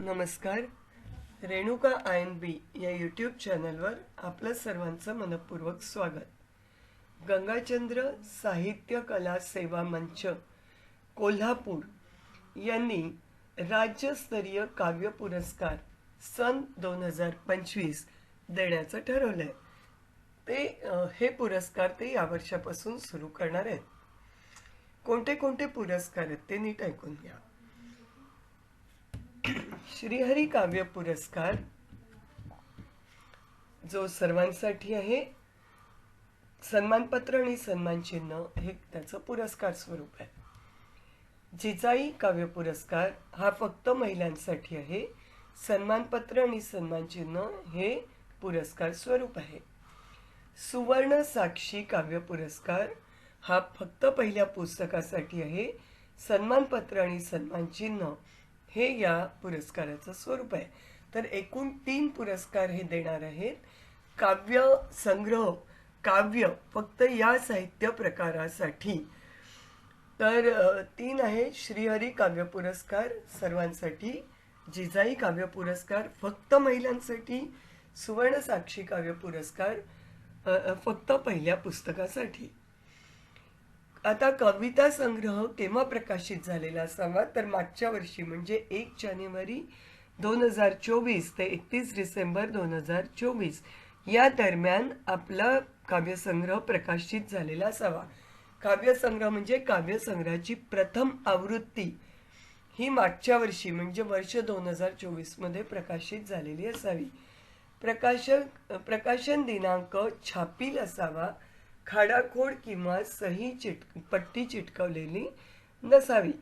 नमस्कार. Renuka I N बी या YouTube चॅनलवर आपलं सर्वांचं मनपूर्वक स्वागत. गंगाचंद्र साहित्य कला सेवा मंच कोल्हापूर यांनी राज्यस्तरीय काव्य पुरस्कार सन दोन हजार पंचवीस देण्याचं ठरवलं आहे ते हे पुरस्कार ते या वर्षापासून सुरू करणार आहेत. कोणते कोणते पुरस्कार आहेत ते नीट ऐकून घ्या. श्रीहरी काव्य पुरस्कार जो सर्वांसाठी आहे सन्मानपत्र आणि सन्मान चिन्ह हे त्याचं पुरस्कार स्वरूप आहे. जिजाई काव्य पुरस्कार हा फक्त महिलांसाठी आहे सन्मानपत्र आणि सन्मान चिन्ह हे पुरस्कार स्वरूप आहे. सुवर्ण साक्षी काव्य पुरस्कार हा फक्त पहिल्या पुस्तकासाठी आहे सन्मानपत्र आणि सन्मान चिन्ह हे या पुरस्काराचं स्वरूप आहे. तर एकूण तीन पुरस्कार हे देणार आहेत. काव्य संग्रह काव्य फक्त या साहित्य प्रकारासाठी. तर तीन आहे श्रीहरी काव्य पुरस्कार सर्वांसाठी जिजाई काव्य पुरस्कार फक्त महिलांसाठी सुवर्णसाक्षी काव्य पुरस्कार फक्त पहिल्या पुस्तकासाठी. आता कविता संग्रह केव्हा प्रकाशित झालेला असावा तर मागच्या वर्षी म्हणजे एक जानेवारी दोन हजार चोवीस ते एकतीस डिसेंबर दोन हजार चोवीस या दरम्यान आपला काव्यसंग्रह प्रकाशित झालेला असावा. काव्यसंग्रह म्हणजे काव्यसंग्रहाची प्रथम आवृत्ती. ही मागच्या वर्षी म्हणजे वर्ष दोन हजार चोवीसमध्ये प्रकाशित झालेली असावी. प्रकाशक प्रकाशन दिनांक छापील असावा. खाडाखोड किंवा सही चिट पट्टी चिटकवलेली नसावी.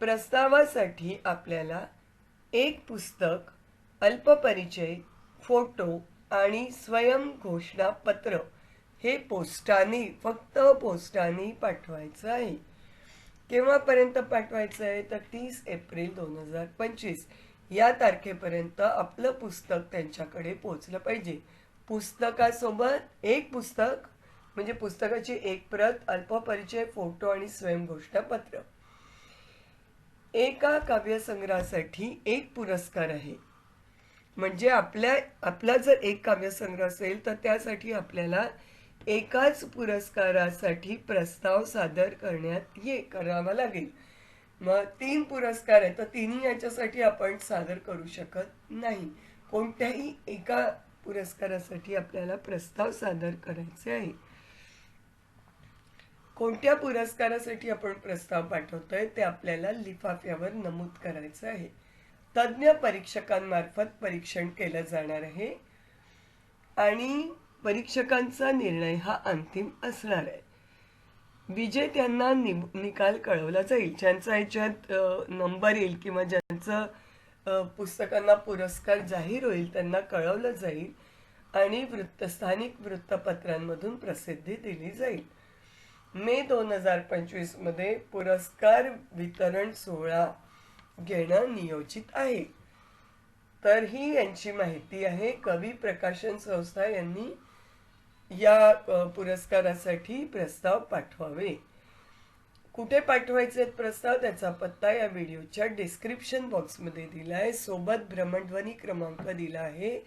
प्रस्तावासाठी आपल्याला एक पुस्तक अल्पपरिचय फोटो आणि स्वयंघोषणा पत्र हे पोस्टाने फक्त पोस्टाने पाठवायचं आहे. केव्हापर्यंत पाठवायचं आहे? तर तीस एप्रिल दोन हजार पंचवीस. या तारखेपर्यंत आपलं पुस्तक त्यांच्याकडे पोचलं पाहिजे. पुस्तकासोबत एक पुस्तक म्हणजे पुस्तकाची एक प्रत अल्पपरिचय फोटो आणि स्वयंघोषणा पत्र. एका काव्यसंग्रहासाठी एक पुरस्कार आहे. म्हणजे आपल्या आपला जर एक काव्यसंग्रह असेल तर त्यासाठी आपल्याला एकाच पुरस्कारासाठी प्रस्ताव सादर करण्यात ये करावा लागेल. मग तीन पुरस्कार आहेत तर तिन्ही याच्यासाठी आपण सादर करू शकत नाही. कोणत्याही एका पुरस्कारासाठी आपल्याला प्रस्ताव सादर करायचे आहे. कोणत्या पुरस्कारासाठी आपण प्रस्ताव पाठवतोय ते आपल्याला लिफाफ्यावर नमूद करायचं आहे. तज्ज्ञ परीक्षकांमार्फत परीक्षण केलं जाणार आहे. आणि परीक्षकांचा निर्णय हा अंतिम असणार आहे. विजेत्यांना नि निकाल कळवला जाईल. ज्यांचा याच्यात नंबर येईल किंवा ज्यांचं पुस्तकांना पुरस्कार जाहीर होईल त्यांना कळवलं जाईल आणि वृत्त स्थानिक वृत्तपत्रांमधून प्रसिद्धी दिली जाईल. मे दोन हजार पंचवीसमध्ये पुरस्कार वितरण सोहळा घेणं नियोजित आहे. तर ही यांची माहिती आहे कवी प्रकाशन संस्था यांनी या पुरस्कारासाठी प्रस्ताव पाठवावे. कुठे पाठवायचे प्रस्ताव? त्याचा पत्ता या व्हिडिओच्या डिस्क्रिप्शन बॉक्समध्ये दिला आहे. सोबत भ्रमणध्वनी क्रमांक दिला आहे.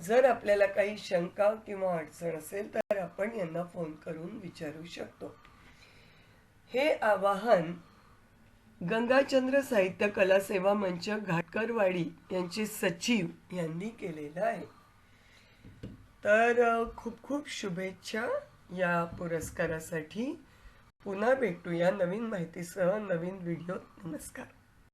जर आपल्याला काही शंका किंवा अडचण असेल तर आपण यांना फोन करून विचारू शकतो. हे आवाहन गंगाचंद्र साहित्य कला सेवा मंच घाटकरवाडी यांचे सचिव यांनी केलेलं आहे. तर खूप खूप शुभेच्छा या पुरस्कारासाठी. पुन्हा भेटूया नवीन माहितीसह नवीन व्हिडिओ नमस्कार.